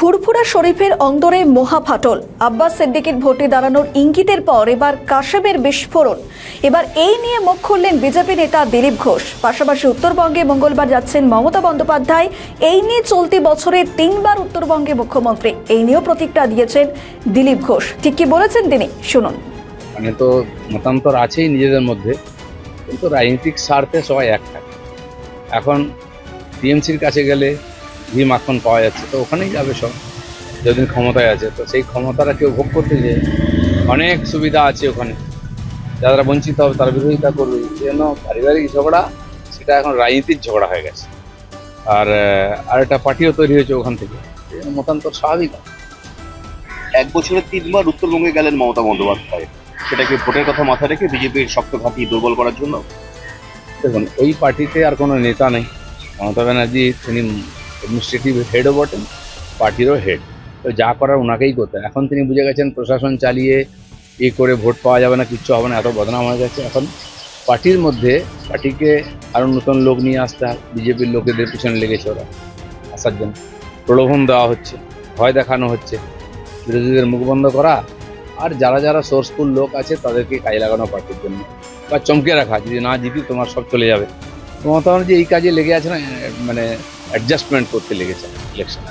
ফুরফুরা শরীফের অন্দরে মহাফাটল। আব্বাস সিদ্দিকির ভোটে দাঁড়ানোর ইঙ্গিতের পর এবার কাশেমের বিস্ফোরণ। এবার এই নিয়ে মুখ খুললেন বিজেপি নেতা দিলীপ ঘোষ। পাশাপাশি উত্তরবঙ্গে মঙ্গলবার যাচ্ছেন মমতা বন্দ্যোপাধ্যায়। এই নিয়ে চলতি বছরে তিনবার উত্তরবঙ্গে মুখ্যমন্ত্রী। এই নিয়েও প্রতিক্রিয়া দিয়েছেন দিলীপ ঘোষ। ঠিক কি বলেছেন তিনি? শুনুন। মানে তো মতান্তর আছেই নিজেদের মধ্যে, কিন্তু রাজনৈতিক স্বার্থে সবাই এক থাকে। এখন টিএমসির কাছে গেলে ভি মাখন পাওয়া যাচ্ছে তো ওখানেই যাবে সব যতদিন ক্ষমতায় আছে। তো সেই ক্ষমতাটা কেউ ভোগ করতে যে অনেক সুবিধা আছে ওখানে। যারা বঞ্চিত হবে তারা বিরোধিতা করবে। এই জন্য পারিবারিক ঝগড়া সেটা এখন রাজনীতির ঝগড়া হয়ে গেছে। আর আহ, আর একটা পার্টিও তৈরি হয়েছে ওখান থেকে। মতান্তর স্বাভাবিক। এক বছরে তিনবার উত্তরবঙ্গে গেলেন মমতা বন্দ্যোপাধ্যায়। সেটাকে ভোটের কথা মাথায় রেখে বিজেপির শক্ত ঘাঁটি দুর্বল করার জন্য। দেখুন ওই পার্টিতে আর কোনো নেতা নেই। মমতা ব্যানার্জি তিনি অ্যাডমিনিস্ট্রেটিভ হেডও বটেন পার্টিরও হেড তো যা করার ওনাকেই করতে এখন তিনি বুঝে গেছেন প্রশাসন চালিয়ে এ করে ভোট পাওয়া যাবে না কিচ্ছু হবে না এত বদনাম হয়ে গেছে। এখন পার্টির মধ্যে পার্টিকে আরও নতুন লোক নিয়ে আসতে হয়। বিজেপির লোকেদের পিছনে লেগেছে ওরা। আসার জন্য প্রলোভন দেওয়া হচ্ছে ভয় দেখানো হচ্ছে। বিরোধীদের মুখ বন্ধ করা আর যারা যারা সোর্সফুল লোক আছে তাদেরকে কাজে লাগানো পার্টির জন্য। বা চমকে রাখা যদি না জিতি তোমার সব চলে যাবে। মমতা যে এই কাজে লেগে আছে না এ, মানে অ্যাডজাস্টমেন্ট করতে লেগেছে ইলেকশন